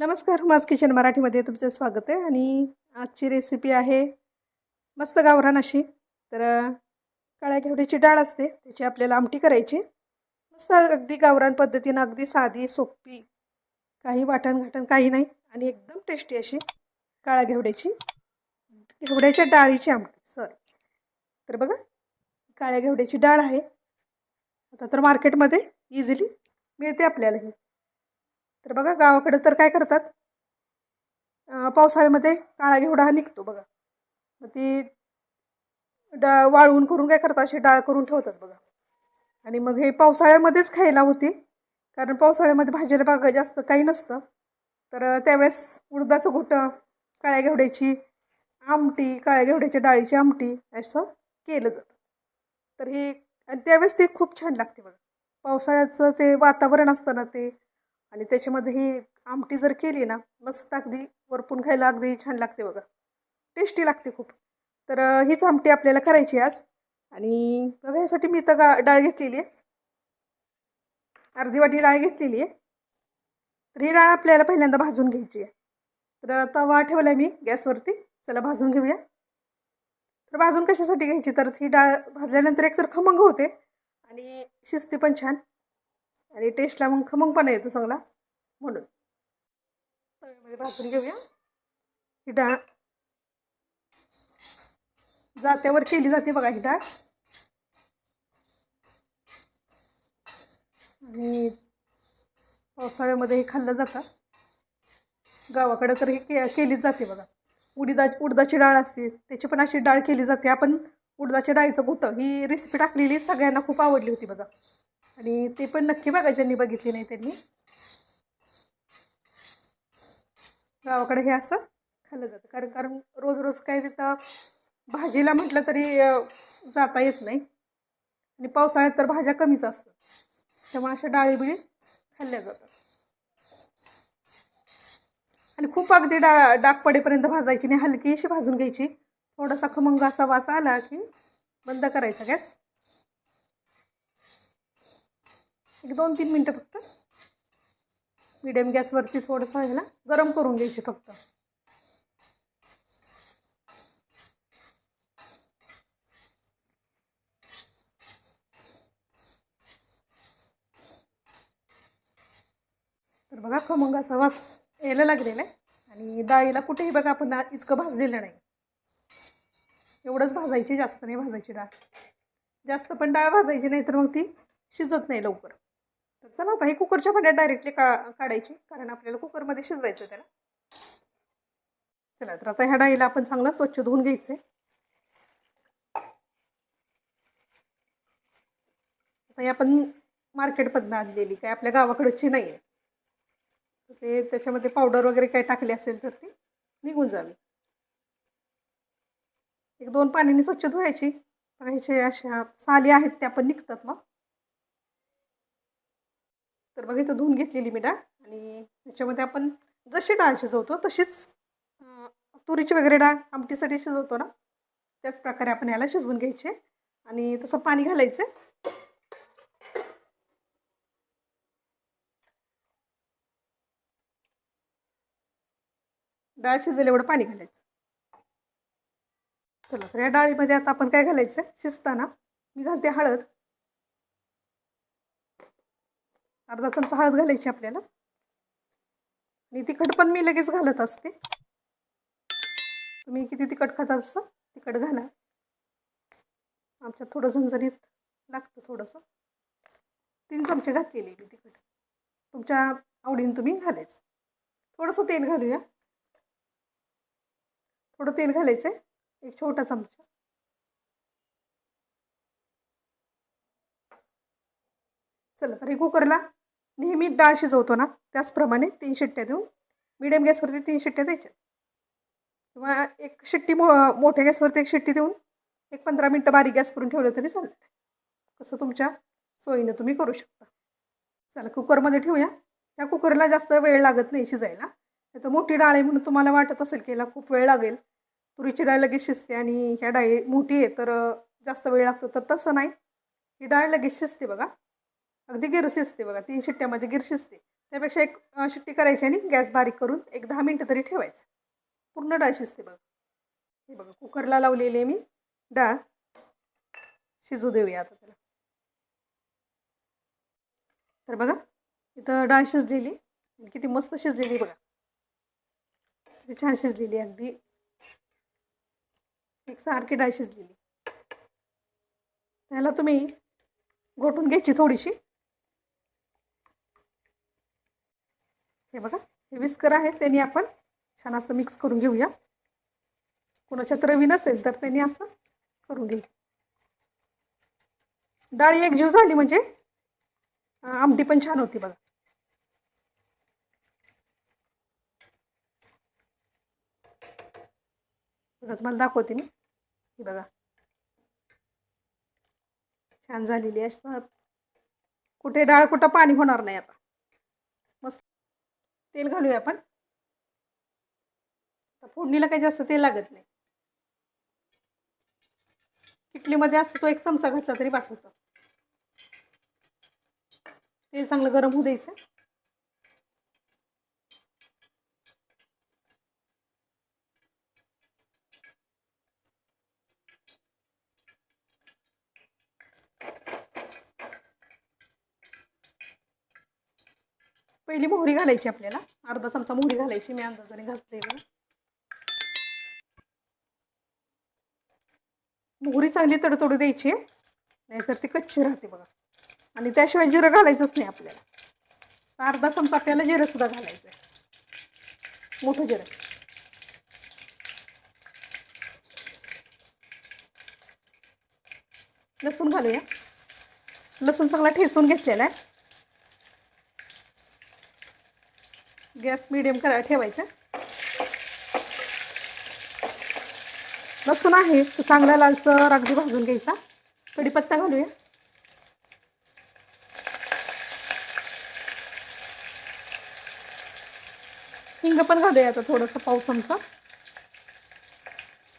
नमस्कार माझ किचन मराठीमध्ये तुमचं स्वागत आहे आणि आजची रेसिपी आहे मस्त गावरान अशी. तर काळ्या घेवड्याची डाळ असते त्याची आपल्याला आमटी करायची. मस्त अगदी गावरान पद्धतीनं अगदी साधी सोपी काही वाटण घाटण काही नाही आणि एकदम टेस्टी अशी काळ्या घेवड्याची घेवड्याच्या डाळीची आमटी. सॉरी तर बघा काळ्या घेवड्याची डाळ आहे. आता तर मार्केटमध्ये इझिली मिळते आपल्याला ही. तर बघा गावाकडे तर काय करतात? पावसाळ्यामध्ये काळा घेवडा हा निघतो बघा. मग ती डा वाळवून करून काय करतात? अशी डाळ करून ठेवतात बघा. आणि मग हे पावसाळ्यामध्येच खायला होती कारण पावसाळ्यामध्ये भाजीला बागा जास्त काही नसतं. तर त्यावेळेस उडदाचं घोटं काळ्या घेवड्याची आमटी काळ्या घेवड्याच्या डाळीची आमटी असं केलं जातं. तर हे आणि त्यावेळेस ते खूप छान लागते बघा. पावसाळ्याचं जे वातावरण असतं ना ते आणि त्याच्यामध्ये ही आमटी जर केली ना मस्त अगदी वरपून खायला अगदी छान लागते बघा. टेस्टी लागते खूप. तर हीच आमटी आपल्याला करायची आज. आणि बघा यासाठी मी तर गा डाळ घेतलेली आहे. अर्धी वाटी डाळ घेतलेली आहे. तर ही डाळ आपल्याला पहिल्यांदा भाजून घ्यायची आहे. तर तवा ठेवला आहे मी गॅसवरती. चला भाजून घेऊया. तर भाजून कशासाठी घ्यायची? तर ही डाळ भाजल्यानंतर एकतर खमंग होते. आणि शिजते पण छान. आणि टेस्टला मग खमंगपणा येतो चांगला. म्हणून. तव्यामध्ये भाजून घेऊया. ही डाळ. जात्यावर केली जाते बघा ही डाळ. आणि पावसाळ्यामध्ये हे खाल्लं जातं. गावाकडे तर हे के केलीच जाते बघा. उडीदा उडदाची डाळ असते. त्याची पण अशी डाळ केली जाते. आपण उडदाच्या डाळीचं कुठं ही रेसिपी टाकलेली सगळ्यांना खूप आवडली होती बघा. आणि ते पण नक्की बघा ज्यांनी बघितली नाही त्यांनी. गावाकडे हे असं खाल्लं जातं. कारण कारण रोज रोज काय तिथं भाजीला म्हटलं तरी जाता येत नाही. आणि पावसाळ्यात तर भाज्या कमीच असतात. त्यामुळे अशा डाळीबिळी खाल्ल्या जातात. आणि खूप अगदी डा डाग पडेपर्यंत भाजायची नाही. हलकी अशी भाजून घ्यायची. थोडासा खमंग असा वास आला की बंद करायचा गॅस. एक दोन तीन मिनटं फक्त. मिडियम गॅसवरती थोडंसं ह्याला गरम करून घ्यायची फक्त. तर बघा खमंग असा वास यायला लागलेला आहे. आणि डाळीला कुठेही बघा आपण इतकं भाजलेलं नाही. एवढंच भाजायची जास्त नाही भाजायची डाळ. जास्त पण डाळ भाजायची नाही तर मग ती शिजत नाही लवकर. तर चला आता हे कुकरच्या भांड्यात डायरेक्टली का काढायची कारण आपल्याला कुकरमध्ये शिजवायचं त्याला. चला तर आता ह्या डाळीला आपण चांगला स्वच्छ धुवून घ्यायचं आहे आता ही आपण मार्केटमधनं आणलेली काय आपल्या गावाकडची नाही आहे तर ते त्याच्यामध्ये पावडर वगैरे काय टाकले असेल तर ती निघून जावी. एक दोन पाण्याने स्वच्छ धुवायची. बघायचे अशा साली आहेत त्या पण निघतात मग. तर बघा इथं धुवून घेतलेली मी डाळ. आणि त्याच्यामध्ये आपण जशी डाळ शिजवतो तशीच तुरीची वगैरे डाळ आमटीसाठी शिजवतो ना त्याच प्रकारे आपण याला शिजवून घ्यायचे. आणि तसं पाणी घालायचं. डाळ शिजेल एवढं पाणी घालायचं. चला तर या डाळीमध्ये आता आपण काय घालायचं? शिजताना मी घालते हळद. अर्धा चमचा हळद घालायची आपल्याला. आणि तिखट पण मी लगेच घालत असते. तुम्ही किती तिखट खाता असं तिखट घाला. आमच्यात थोडं झणझणीत लागतं थोडंसं. तीन चमचे घातलेले मी तिखट. तुमच्या आवडीने तुम्ही घालायचं. थोडंसं तेल घालूया. थोडं तेल घालायचं आहे एक छोटा चमचा. चला तर हे कुकरला नेहमी डाळ शिजवतो ना त्याचप्रमाणे तीन शिट्ट्या देऊन मिडियम गॅसवरती तीन शिट्ट्या द्यायच्या. किंवा एक शिट्टी मो मोठ्या गॅसवरती एक शिट्टी देऊन एक पंधरा मिनटं बारीक गॅस करून ठेवलं तरी चालेल. कसं तुमच्या सोयीनं तुम्ही करू शकता. चला कुकरमध्ये ठेवूया. ह्या कुकरला जास्त वेळ लागत नाही शिजायला. नाही तर मोठी डाळ आहे म्हणून तुम्हाला वाटत असेल की याला खूप वेळ लागेल. तुरीची डाळ लगेच शिजते आणि ह्या डाळी मोठी आहे तर जास्त वेळ लागतो. तर तसं नाही. ही डाळ लगेच शिजते बघा. अगदी गिर शिजते बघा तीन शिट्ट्यामध्ये म्हणजे गिर शिजते. त्यापेक्षा एक शिट्टी करायची आणि गॅस बारीक करून एक दहा मिनटं तरी ठेवायचं. पूर्ण डाळ शिजते बघा. हे बघा कुकरला लावलेली आहे मी डाळ. शिजू देऊया आता त्याला. तर बघा इथं डाळ शिजलेली. किती मस्त शिजलेली बघा. किती छान शिजलेली अगदी. एक सारखी डाळ शिजलेली. त्याला तुम्ही गोटून घ्यायची थोडीशी. हे बघा हे विस्कर आहे त्यांनी आपण छान असं मिक्स करून घेऊया. कोणाच्यात रवी नसेल तर त्यांनी असं करून घ्यायचं डाळ एकजीव झाली म्हणजे आमटी पण छान होती बघा. बघा तुम्हाला दाखवते मी. ही बघा. छान झालेली आहे. असं कुठे डाळ कुठं पाणी होणार नाही आता. तेल घालूया आपण. फोडणीला काही जास्त तेल लागत नाही. किटलीमध्ये असतो तो एक चमचा घातला तरी बास होतो. तेल चांगलं गरम होऊ द्यायचं. पहिली मोहरी घालायची आपल्याला. अर्धा चमचा मोहरी घालायची मी अंदाजाने घालते मोहरी चांगली तडतडू द्यायची. नाहीतर ती कच्ची राहते बघा. आणि त्याशिवाय जिरं घालायचंच नाही आपल्याला. तर अर्धा चमचा आपल्याला जिरं सुद्धा घालायचं आहे मोठं जिरं. लसूण घालूया. लसूण चांगला ठेचून घेतलेला आहे. गॅस मिडियम करा ठेवायचा. लसूण आहे तो चांगला लालसर अगदी भाजून घ्यायचा. कढीपत्ता घालूया. हिंग पण घालूया आता थोडंसं पाव चमचा.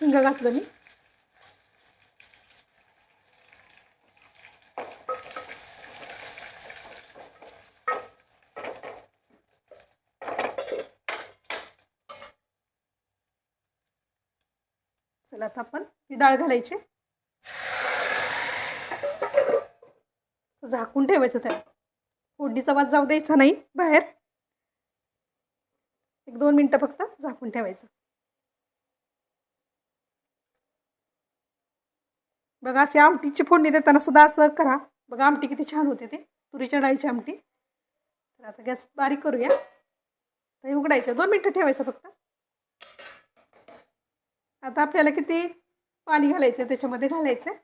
हिंग घातलं मी. चला आता आपण ही डाळ घालायची. झाकून ठेवायचं त्याला. फोडणीचा वाज जाऊ द्यायचा नाही बाहेर. एक दोन मिनटं फक्त झाकून ठेवायचं. बघा अशी आमटीची फोडणी देताना सुद्धा असं करा. बघा आमटी किती छान होते ते. तुरीच्या डाळीची आमटी. तर आता गॅस बारीक करूया. तर उघडायचं दोन मिनटं ठेवायचं फक्त. आता आपल्याला किती पाणी घालायचं आहे त्याच्यामध्ये घालायचं आहे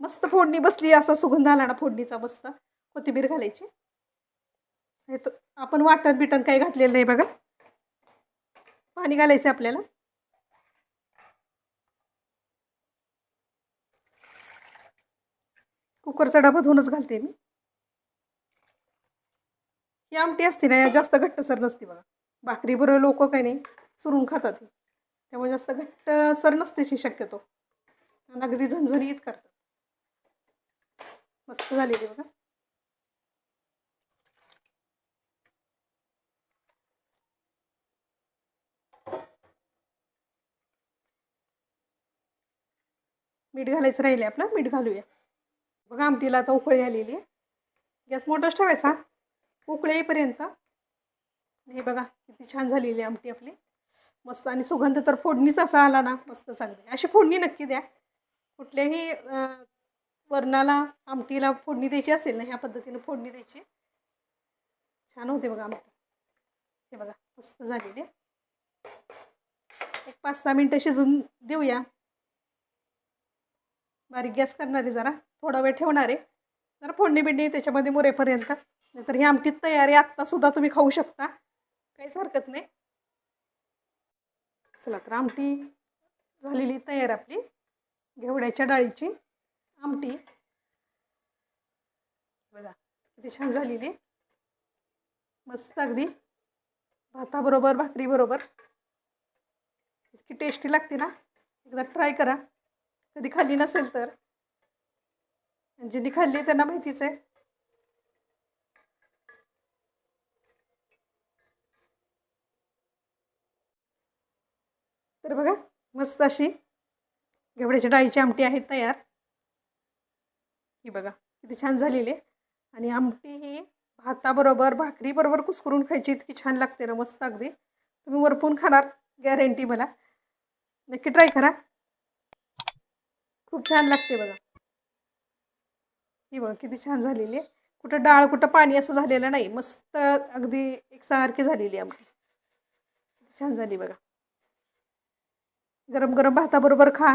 मस्त फोडणी बसली असा सुगंध आला ना फोडणीचा मस्त कोथिंबीर घालायची. हे तर आपण वाटण बिटण काही घातलेलं नाही बघा. पाणी घालायचं आहे आपल्याला. कुकरचा डबा धुवूनच घालते मी. ही आमटी असते ना जास्त घट्टसर नसते बघा. भाकरी बरोबर लोक काही नाही सुरून खातात त्यामुळे जास्त घट्ट सर नसतेची शक्यतो. आणि अगदी झणझणीत करतात. मस्त झालेली बघा. मीठ घालायचं राहिले आपलं मीठ घालूया. बघा आमटीला आता उकळी आलेली आहे. गॅस मोठाच ठेवायचा. उकळी येईपर्यंत. हे बघा किती छान झालेली आहे आमटी आपली. मस्त आणि सुगंध तर फोडणीच असा आला ना मस्त चांगली. अशी फोडणी नक्की द्या. कुठल्याही वर्णाला वरणाला आमटीला फोडणी द्यायची असेल ना ह्या पद्धतीनं फोडणी द्यायची. छान होते बघा आमटी. हे बघा मस्त झालेली एक पाच सहा मिनटं शिजून देऊया. बारीक गॅस करणार आहे जरा थोडा वेळ ठेवणार. आहे जरा फोडणी बिडणी त्याच्यामध्ये मुरेपर्यंत. नाहीतर ही आमटीत तयारी आत्तासुद्धा तुम्ही खाऊ शकता. काहीच हरकत नाही. चला तर आमटी झालेली तयार आपली. घेवड्याच्या डाळीची आमटी. बघा किती छान झालेली. मस्त अगदी. भाताबरोबर भाकरीबरोबर. इतकी टेस्टी लागते ना. एकदा ट्राय करा. कधी खाल्ली नसेल तर. ज्यांनी खाल्ली त्यांना माहितीच आहे. तर बघा मस्त अशी घेवड्याच्या डाळीची आमटी आहे तयार. ही बघा किती छान झालेली आहे. आणि आमटी ही भाताबरोबर भाकरीबरोबर कुस्करून खायची इतकी छान लागते ना मस्त अगदी. तुम्ही वरपून खाणार गॅरंटी मला. नक्की ट्राय करा. खूप छान लागते बघा. ही बघा किती छान झालेली आहे. कुठं डाळ कुठं पाणी असं झालेलं नाही मस्त अगदी एकसारखी झालेली आमटी. छान झाली बघा. गरम गरम भाताबरोबर खा.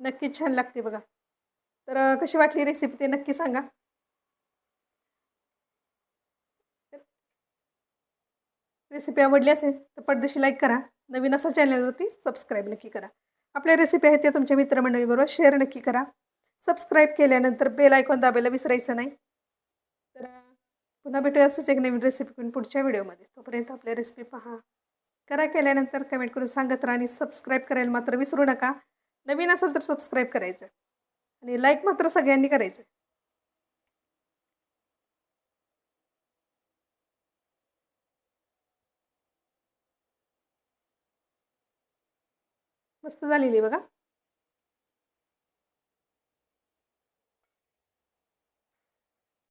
नक्कीच छान लागते बघा. तर कशी वाटली रेसिपी ते नक्की सांगा. रेसिपी आवडली असेल तर पडदेशी लाईक करा. नवीन असा चॅनलवरती सबस्क्राईब नक्की करा. आपल्या रेसिपी आहेत त्या तुमच्या मित्रमंडळीबरोबर शेअर नक्की करा. सबस्क्राईब केल्यानंतर बेल आयकॉन दाबायला विसरायचं नाही. तर पुन्हा भेटूया असंच एक नवीन रेसिपी घेऊन पुढच्या व्हिडिओमध्ये तोपर्यंत आपल्या रेसिपी पहा. करा केल्यानंतर कमेंट करून सांगत राहा आणि सबस्क्राईब करायला मात्र विसरू नका. नवीन असेल तर सबस्क्राईब करायचं. आणि लाईक मात्र सगळ्यांनी करायचं. मस्त झालेली बघा.